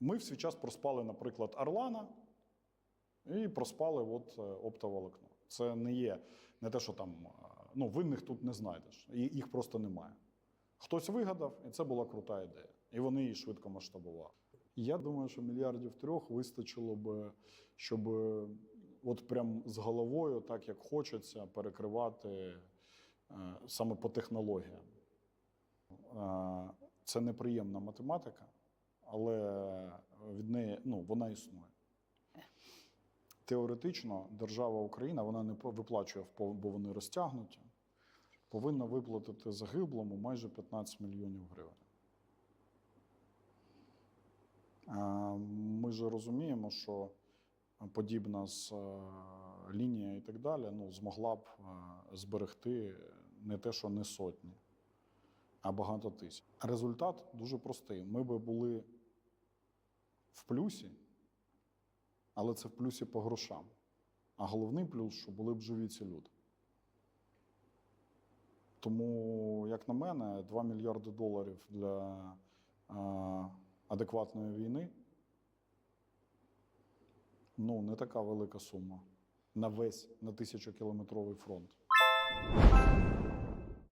Ми в свій час проспали, наприклад, Орлана і проспали от е, оптоволокно. Це не є не те, що там е, ну, винних тут не знайдеш, їх просто немає. Хтось вигадав, і це була крута ідея. І вони її швидко масштабували. Я думаю, що мільярдів трьох вистачило б, щоб е, от прям з головою, так як хочеться, перекривати саме по технологіям. Це неприємна математика, але від неї ну, вона існує. Теоретично держава Україна вона не виплачує, бо вони розтягнуті, повинна виплатити загиблому майже 15 мільйонів гривень. Ми ж розуміємо, що подібна з е, лінія і так далі ну, змогла б е, зберегти не те, що не сотні, а багато тисяч. Результат дуже простий. Ми би були в плюсі, але це в плюсі по грошам. А головний плюс, що були б живі ці люди. Тому, як на мене, 2 мільярди доларів для е, адекватної війни ну, не така велика сума на весь на тисячокілометровий фронт.